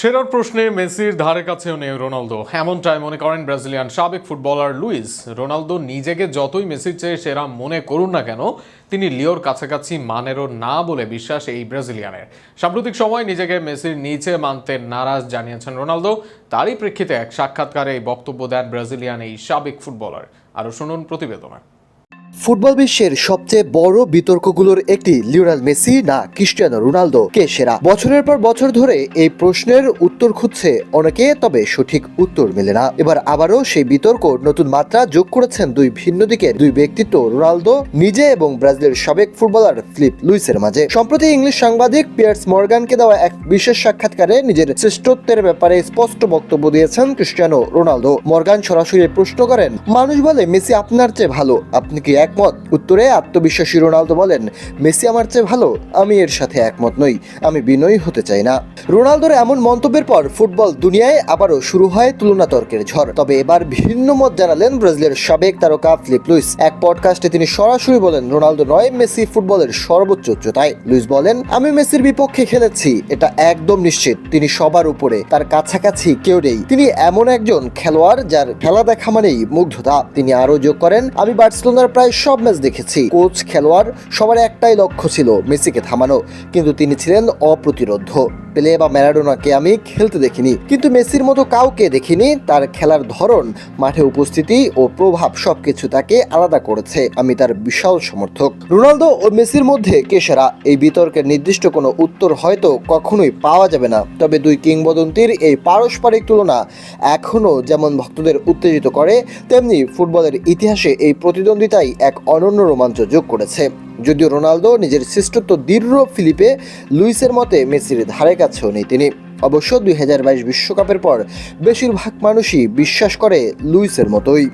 সেরার প্রশ্নে মেসির ধারে কাছেও নেই রোনালদো। এমনটাই মনে করেন ব্রাজিলিয়ান সাবেক ফুটবলার লুইস। রোনালদো নিজেকে যতই মেসির চেয়ে সেরা মনে করুন না কেন, তিনি লিওর কাছাকাছি মানেরও না বলে বিশ্বাস এই ব্রাজিলিয়ানের। সাম্প্রতিক সময় নিজেকে মেসির নিচে মানতে নারাজ জানিয়েছেন রোনালদো। তারই প্রেক্ষিতে এক সাক্ষাৎকারে এই বক্তব্য দেন ব্রাজিলিয়ান এই সাবেক ফুটবলার। আরও শুনুন প্রতিবেদনা। ফুটবল বিশ্বের সবচেয়ে বড় বিতর্কগুলোর একটি লিওনাল মেসি না ক্রিস্টিয়ানো রোনালদো কে সেরা? বছরের পর বছর ধরে এই প্রশ্নের উত্তর খুঁজছে অনেকে, তবে সঠিক উত্তর মেলে না। এবার আবারও সেই বিতর্ক নতুন মাত্রা যোগ করেছেন দুই ভিন্ন দিকের দুই ব্যক্তিত্ব, রোনালদো নিজে এবং ব্রাজিলের সাবেক ফুটবলার ফিলিপ লুইসের মাঝে। সম্প্রতি ইংলিশ সাংবাদিক পিয়ার্স মর্গানকে দেওয়া এক বিশেষ সাক্ষাৎকারে নিজের শ্রেষ্ঠত্বের ব্যাপারে স্পষ্ট বক্তব্য দিয়েছেন ক্রিস্টিয়ানো রোনালদো। মর্গান সরাসরি প্রশ্ন করেন, মানুষ বলে মেসি আপনার চেয়ে ভালো, আপনি কি একমত। উত্তরে আত্মবিশ্বাসী রোনালদো বলেন, মেসি আমার চেয়ে ভালো, আমি এর সাথে একমত নই, আমি বিনয়ী হতে চাই না। রোনালদোর এমন মন্তব্যের পর ফুটবল দুনিয়ায় আবারও শুরু হয় তুলনা তর্কের ঝড়। তবে এবার ভিন্ন মত জানালেন ব্রাজিলের সাবেক তারকা ফিলিপ লুইস। এক পডকাস্টে তিনি সরাসরি বলেন, রোনালদো নয়, মেসি ফুটবলের সর্বোচ্চ উচ্চতায়। লুইস বলেন, আমি মেসির বিপক্ষে খেলেছি, এটা একদম নিশ্চিত। তিনি সবার উপরে, তার কাছাকাছি কেউ নেই। তিনি এমন একজন খেলোয়াড় যার খেলা দেখা মানেই মুগ্ধতা। তিনি আরও যোগ করেন, আমি বার্সেলোনার প্রায় সব ম্যাচ দেখেছি। কোচ, খেলোয়াড়, সবার একটাই লক্ষ্য ছিল মেসিকে থামানো। কিন্তু তিনি ছিলেন অপ্রতিরোধ্য পেলে বা ম্যারাডোনাকে আমি খেলতে দেখিনি। কিন্তু মেসির মতো কাউকে দেখিনি, তার খেলার ধরন, মাঠে উপস্থিতি ও প্রভাব সবকিছু তাকে আলাদা করেছে। আমি তার বিশাল সমর্থক। রোনালদো ও মেসির মধ্যে কে সেরা? এই বিতর্কের নির্দিষ্ট কোনো উত্তর হয়তো কখনোই পাওয়া যাবে না। তবে দুই কিংবদন্তির এই পারস্পরিক তুলনা এখনও যেমন ভক্তদের উত্তেজিত করে, তেমনি ফুটবলের ইতিহাসে এই প্রতিদ্বন্দ্বিতাই এক অনন্য রোমাঞ্চ যোগ করেছে। যদিও রোনালদো নিজের শ্রেষ্ঠত্ব দীর্ঘ ফিলিপে লুইসের মতে মেসির ধারে কাছেও নেই তিনি। অবশ্য দুই বিশ্বকাপের পর বেশিরভাগ মানুষই বিশ্বাস করে লুইসের মতোই।